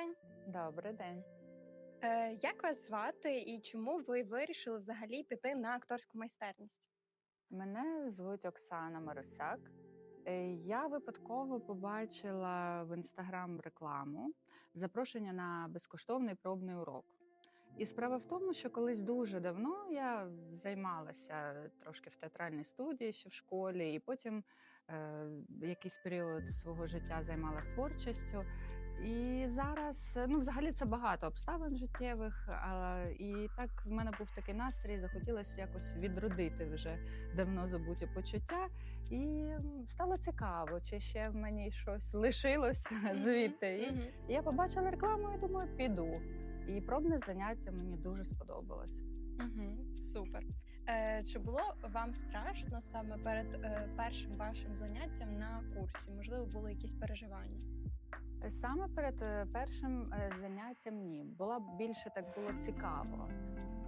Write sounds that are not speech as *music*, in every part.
день. Добрий день. Е, як вас звати і чому ви вирішили взагалі піти на акторську майстерність? Мене звуть Оксана Марусяк. Е, Я випадково побачила в інстаграм рекламу запрошення на безкоштовний пробний урок. І справа в тому, що колись дуже давно я займалася трошки в театральній студії ще в школі, і потім е, якийсь період свого життя займалася творчістю. І зараз, ну, взагалі, це багато обставин життєвих. А, і так в мене був такий настрій, захотілося якось відродити вже давно забуті почуття. І стало цікаво, чи ще в мені щось лишилось звідти. І Мгм. я побачила рекламу і думаю, піду. І пробне заняття мені дуже сподобалось. Мгм. Супер. Е, чи було вам страшно саме перед е, першим вашим заняттям на курсі? Можливо, були якісь переживання? Саме перед е, першим е, заняттям ні. Була більше так було цікаво.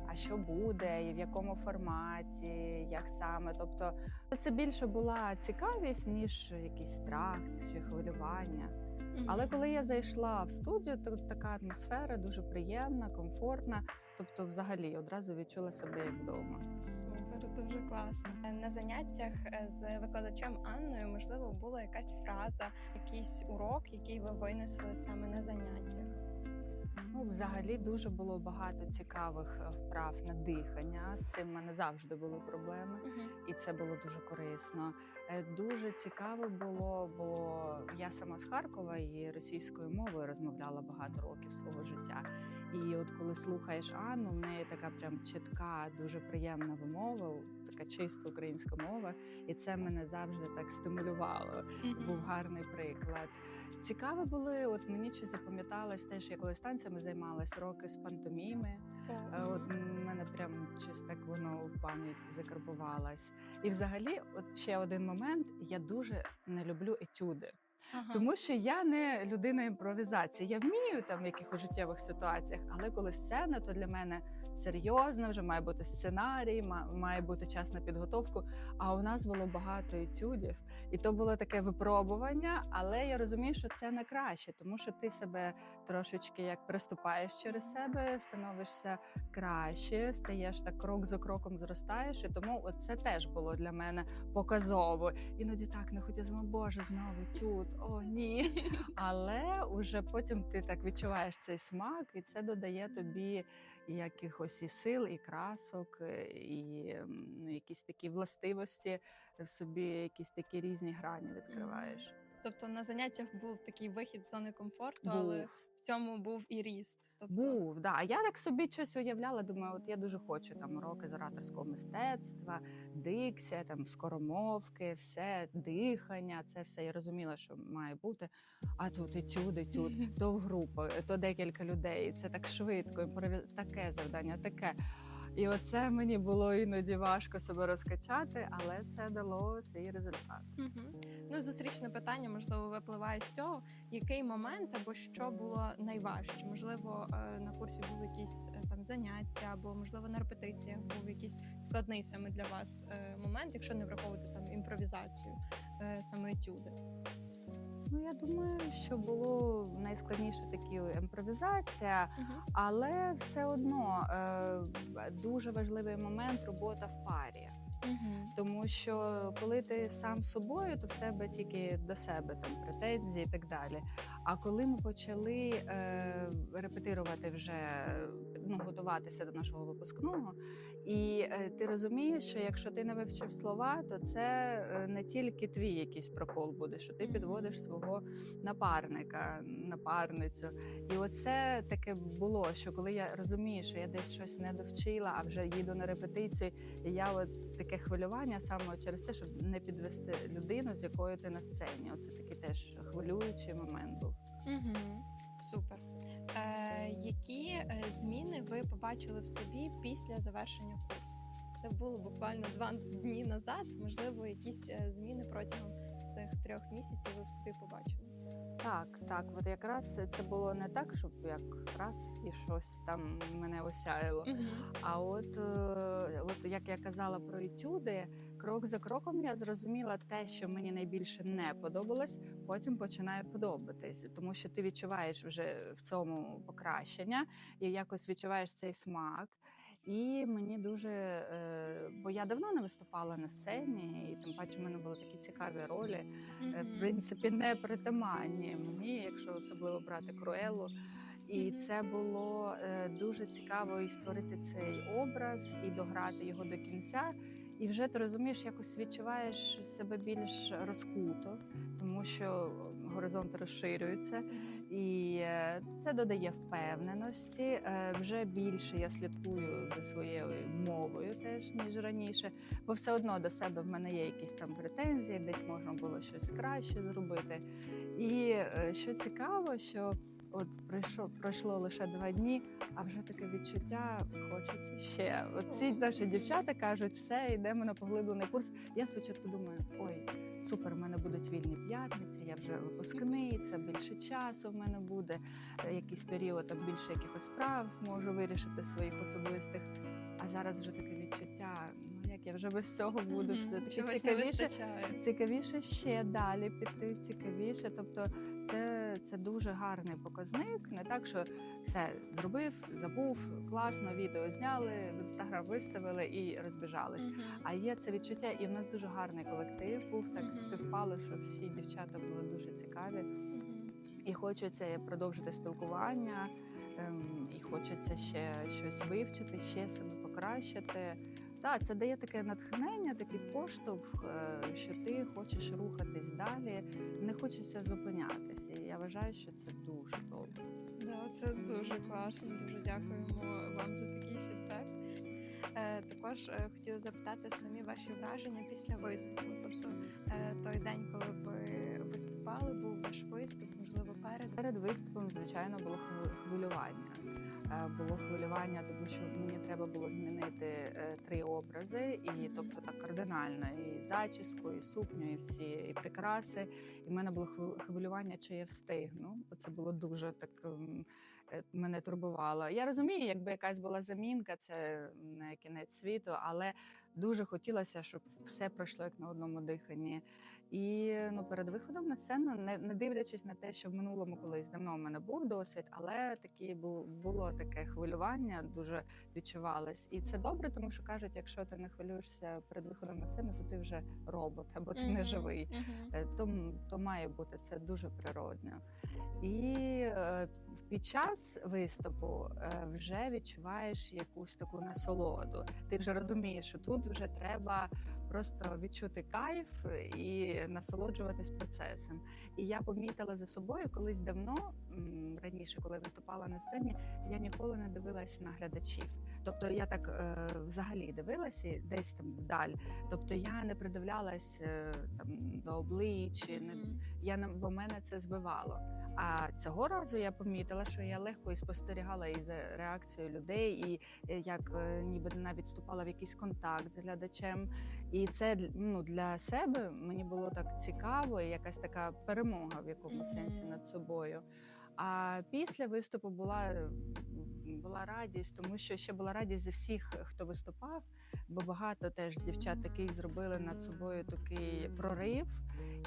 А що буде, і в якому форматі, як саме. Тобто це більше була цікавість, ніж якийсь страх чи хвилювання. Мгм. Але коли я зайшла в студію, то така атмосфера дуже приємна, комфортна. Тобто, взагалі, одразу відчула себе як вдома. Супер, дуже класно. На заняттях е, з викладачем Анною, можливо, була якась фраза, якийсь урок, який ви винесли саме на заняттях. Ну, взагалі, дуже було багато цікавих е, вправ на дихання. З цим в мене завжди були проблеми. І це було дуже корисно. Е, Дуже цікаво було, бо я сама з Харкова і російською мовою розмовляла багато років свого життя. І от коли слухаєш Анну, в неї така прям чітка, дуже приємна вимова, така чиста українська мова, і це мене завжди так стимулювало. Був гарний приклад. Цікаво були. От мені ще запам'яталось теж, я колись танцями займалась роки з пантоміми. Е, От в мене прям щось так воно в пам'яті закарбувалось. І взагалі, от ще один момент: я дуже не люблю етюди, Ага. тому що я не людина імпровізації. Я вмію там в якихось життєвих ситуаціях, але коли сцена, то для мене серйозно вже має бути сценарій, має бути час на підготовку. А у нас було багато етюдів, і то було таке випробування. Але я розумію, що це не краще, тому що ти себе трошечки як приступаєш через себе, становишся краще, стаєш так крок за кроком зростаєш. І тому це теж було для мене показово. Іноді так не хотіла, Боже, знову тют, о ні. *laughs* Але уже потім ти так відчуваєш цей смак, і це додає тобі якихось і сил, і красок, і ну, якісь такі властивості в собі, якісь такі різні грані відкриваєш. Тобто на заняттях був такий вихід з зони комфорту, але Був. в цьому був і ріст. Тобто, Був, да. А я так собі щось уявляла. Думаю, от я дуже хочу там уроки з ораторського мистецтва, дикція, там скоромовки, все дихання. Це все я розуміла, що має бути. А тут і тюди тюд, то в групу, то декілька людей. Це так швидко, таке завдання, таке. І оце мені було іноді важко себе розкачати, але це дало свій результат. Мгм. Ну, зустрічне питання, можливо, випливає з цього. Який момент або що було найважче? Можливо, е, на курсі був якісь е, там заняття, або можливо на репетиціях був якийсь складний саме для вас е, момент, якщо не враховувати там імпровізацію, саме етюди. Ну я думаю, що було найскладніше такі імпровізація. Але все одно е, дуже важливий момент робота в парі. Тому що коли ти сам собою, то в тебе тільки до себе там претензії і так далі. А коли ми почали е, репетирувати вже ну, готуватися до нашого випускного, і е, ти розумієш, що якщо ти не вивчив слова, то це е, не тільки твій якийсь прокол буде, що ти підводиш свого напарника, напарницю. І оце таке було, що коли я розумію, що я десь щось не довчила, а вже їду на репетицію, і я от таке хвилювання саме через те, щоб не підвести людину, з якою ти на сцені. Оце такий теж хвилюючий момент був. Угу. Супер. Е, які е, зміни ви побачили в собі після завершення курсу? Це було буквально два дні назад. Можливо, якісь е, зміни протягом цих трьох місяців ви в собі побачили. Так, так, от якраз це було не так, щоб якраз і щось там мене осяяло. А от, от як я казала про етюди, крок за кроком я зрозуміла те, що мені найбільше не подобалось, потім починає подобатись, тому що ти відчуваєш вже в цьому покращення і якось відчуваєш цей смак. І мені дуже, е, бо я давно не виступала на сцені, і тим паче в мене були такі цікаві ролі. Е, в принципі не притаманні мені, якщо особливо брати Круелу. І це було е, дуже цікаво і створити цей образ, і дограти його до кінця. І вже ти розумієш, якось відчуваєш себе більш розкуто, тому що горизонти розширюються, і е, це додає впевненості. Е, Вже більше я слідкую за своєю мовою, теж ніж раніше, бо все одно до себе в мене є якісь там претензії, десь можна було щось краще зробити. І е, що цікаво, що от пройшло пройшло лише два дні, а вже таке відчуття хочеться ще. От ці наші дівчата кажуть, все, йдемо на поглиблений курс. Я спочатку думаю, ой, супер, в мене будуть вільні п'ятниці, я вже випускний, це більше часу в мене буде. Якийсь період там більше якихось справ можу вирішити своїх особистих. А зараз вже таке відчуття. Ну як я вже без цього буду, все таки цікавіше. Цікавіше ще далі піти, цікавіше. Тобто, це, це дуже гарний показник. Не так, що все зробив, забув, класно, відео зняли, в інстаграм виставили і розбіжались. Мгм. А є це відчуття, і в нас дуже гарний колектив був. Так Мгм. співпало, що всі дівчата були дуже цікаві. І хочеться продовжити спілкування, ем, і хочеться ще щось вивчити, ще себе покращити. Так, це дає таке натхнення, такий поштовх, е, що ти хочеш рухатись далі, не хочеться зупинятися. І я вважаю, що це дуже добре. Да, це дуже класно. Дуже дякуємо вам за такий фідбек. Е, також е, хотіла запитати самі ваші враження після виступу. Тобто той день, коли ви виступали, був ваш виступ, можливо, перед. Перед виступом, звичайно, було хви- хвилювання. Е, Було хвилювання, тому що мені треба було змінити е, три образи, і тобто так кардинально, і зачіску, і сукню, і всі і прикраси. І в мене було хвил- хвилювання, чи я встигну. Це було дуже так. ем, е, Мене турбувало. Я розумію, якби якась була замінка, це не кінець світу, але дуже хотілося, щоб все пройшло як на одному диханні. І ну, перед виходом на сцену, не, не дивлячись на те, що в минулому колись давно в мене був досвід, але такі бу- було таке хвилювання, дуже відчувалось. І це добре, тому що кажуть, якщо ти не хвилюєшся перед виходом на сцену, то ти вже робот або ти не Мгм. живий. Мгм. Е, То, то має бути це дуже природньо. І е, під час виступу е, вже відчуваєш якусь таку насолоду. Ти вже розумієш, що тут вже треба просто відчути кайф і насолоджуватись процесом. І я помітила за собою колись давно, раніше, коли виступала на сцені, я ніколи не дивилась на глядачів. Тобто я так е, взагалі дивилася десь там вдаль. Тобто я не придивлялась е, там до облич, не я не бо мене це збивало. А цього разу я помітила, що я легко і спостерігала і за реакцією людей, і е, як е, ніби навіть вступала в якийсь контакт з глядачем. І це ну, для себе мені було так цікаво, і якась така перемога в якому Мгм. сенсі над собою. А після виступу була, була радість, тому що ще була радість за всіх, хто виступав, бо багато теж дівчат таких зробили над собою такий прорив.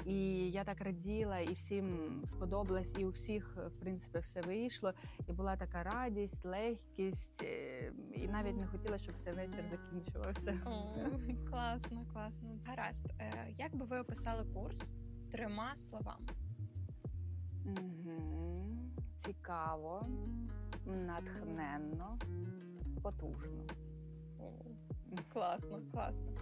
І я так раділа, і всім сподобалось, і у всіх, в принципі, все вийшло. І була така радість, легкість, е, і навіть не хотіла, щоб цей вечір закінчувався. О, *laughs* класно, класно. Гаразд. Е, Як би ви описали курс трьома словами? Мгм. Цікаво, натхненно, потужно. О, Класно, класно.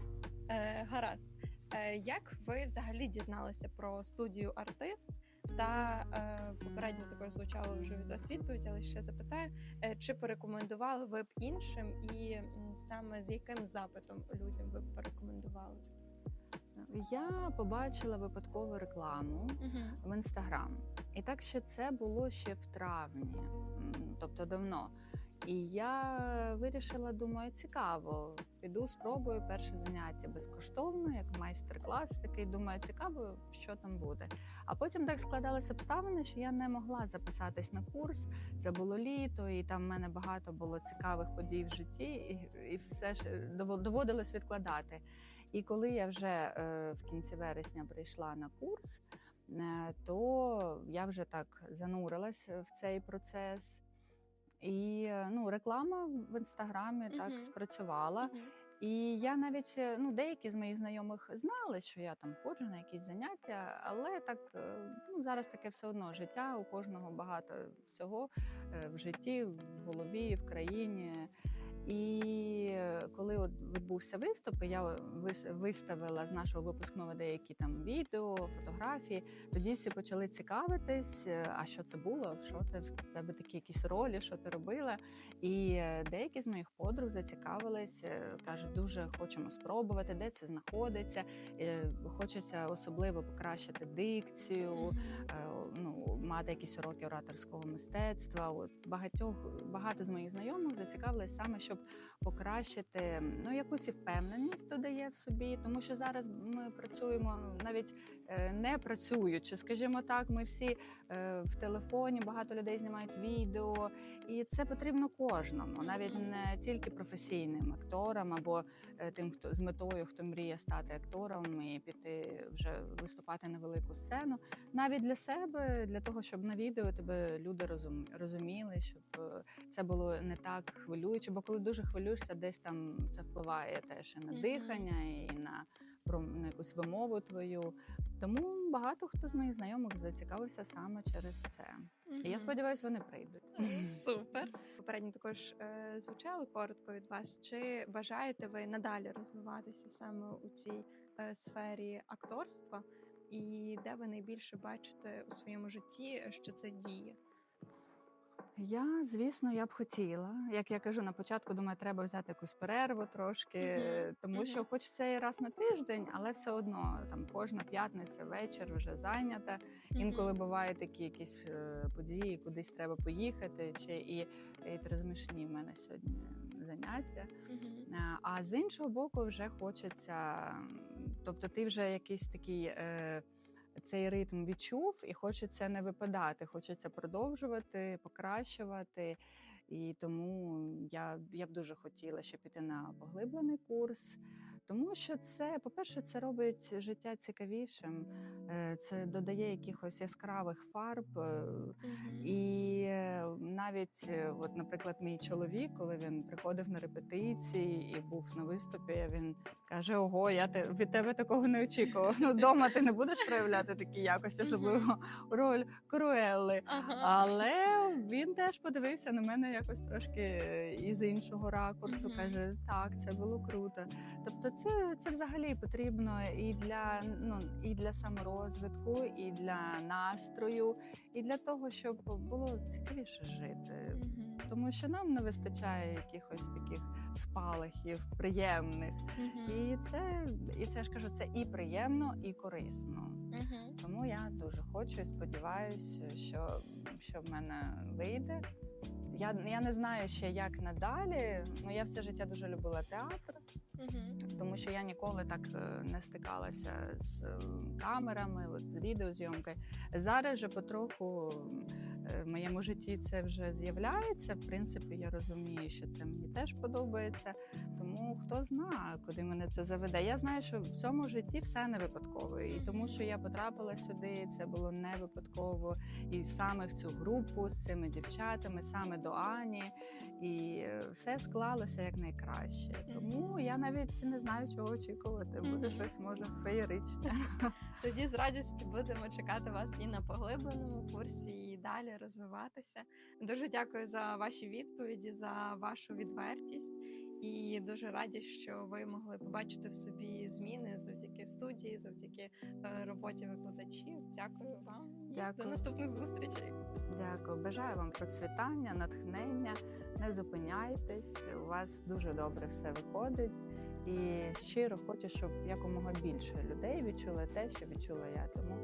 Е, гаразд. Е, як ви взагалі дізналися про студію артист? Та е, попередньо також звучало вже від вас відповідь, але ще запитаю, е, чи порекомендували ви б іншим, і саме з яким запитом людям ви б порекомендували? Я побачила випадкову рекламу в інстаграм. І так що це було ще в травні, тобто давно. І я вирішила, думаю, цікаво. Піду спробую перше заняття безкоштовно, як майстер-клас. Такий думаю, цікаво, що там буде. А потім так складалися обставини, що я не могла записатись на курс. Це було літо, і там в мене багато було цікавих подій в житті, і, і все ж дово- доводилось відкладати. І коли я вже е, в кінці вересня прийшла на курс, е, то я вже так занурилась в цей процес. І е, ну, реклама в інстаграмі так спрацювала. Мгм. І я навіть ну, деякі з моїх знайомих знали, що я там ходжу на якісь заняття, але так ну, зараз таке все одно життя. У кожного багато всього в житті, в голові, в країні. І е, коли от відбувся виступ, і я вис- виставила з нашого випускного деякі там відео, фотографії. Тоді всі почали цікавитись, е, а що це було, що ти в тебе такі якісь ролі, що ти робила. І е, деякі з моїх подруг зацікавились, кажуть, дуже хочемо спробувати, де це знаходиться. Хочеться особливо покращити дикцію, ну, мати якісь уроки ораторського мистецтва. От багатьох багато з моїх знайомих зацікавились саме, щоб покращити ну якусь і впевненість додає в собі, тому що зараз ми працюємо навіть е, не працюючи, скажімо так, ми всі е, в телефоні, багато людей знімають відео, і це потрібно кожному, навіть не тільки професійним акторам або е, тим, хто з метою, хто мріє стати актором і піти вже виступати на велику сцену. Навіть для себе, для того, щоб на відео тебе люди розуміли, щоб це було не так хвилююче. Бо коли дуже хвилюєшся, десь там це впливає теж і на дихання, і на, про на якусь вимову твою. Тому багато хто з моїх знайомих зацікавився саме через це. І я сподіваюся, вони прийдуть. *laughs* Супер. Попередньо також е, звучало коротко від вас. Чи бажаєте ви надалі розвиватися саме у цій е, сфері акторства? І де ви найбільше бачите у своєму житті, що це діє? Я, звісно, я б хотіла. Як я кажу на початку, думаю, треба взяти якусь перерву трошки, тому що мгм. хочеться і раз на тиждень, але все одно там кожна п'ятниця, вечір вже зайнята. Інколи бувають такі якісь е, події, кудись треба поїхати, чи і, і ти розумієш, ні, в мене сьогодні заняття. Е, А з іншого боку, вже хочеться, тобто ти вже якийсь такий. Е, цей ритм відчув, і хочеться не випадати, хочеться продовжувати, покращувати. І тому я, я б дуже хотіла ще піти на поглиблений курс, тому що це, по-перше, це робить життя цікавішим, е, це додає якихось яскравих фарб. е, і е, навіть, от, наприклад, мій чоловік, коли він приходив на репетиції і був на виступі, він каже: Ого, я те, від тебе такого не очікував. Ну, вдома ти не будеш проявляти такі якості, особливо роль Круелли. Але він теж подивився на мене якось трошки із іншого ракурсу. Каже: так, це було круто. Тобто, це, це взагалі потрібно і для ну і для саморозвитку, і для настрою, і для того, щоб було цікавіше жити. Мгм. Тому що нам не вистачає якихось таких спалахів приємних, Мгм. і це і це я ж кажу, це і приємно, і корисно. Мгм. Тому я дуже хочу і сподіваюся, що, що в мене вийде. Я, я не знаю ще як надалі. Ну я все життя дуже любила театр, Тому що я ніколи так е, не стикалася з е, камерами, от, з відеозйомки. Зараз же потроху в моєму житті це вже з'являється. В принципі, я розумію, що це мені теж подобається. Тому хто знає, куди мене це заведе. Я знаю, що в цьому житті все не випадково. І тому, що я потрапила сюди, це було не випадково. І саме в цю групу з цими дівчатами, саме до Ані, і е, все склалося як найкраще. Тому я навіть не знаю, чого очікувати. Буде щось може феєричне. Тоді з радістю будемо чекати вас і на поглибленому курсі, і далі розвиватися. Дуже дякую за ваші відповіді, за вашу відвертість. І дуже раді, що ви могли побачити в собі зміни завдяки студії, завдяки е, роботі викладачів. Дякую вам. І До наступних зустрічей. Дякую. Бажаю вам процвітання, натхнення. Не зупиняйтесь. У вас дуже добре все виходить. І щиро хочу, щоб якомога більше людей відчули те, що відчула я. Тому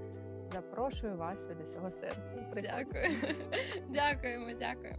запрошую вас від усього серця. Приходьте. Дякую. *laughs* Дякуємо, дякуємо.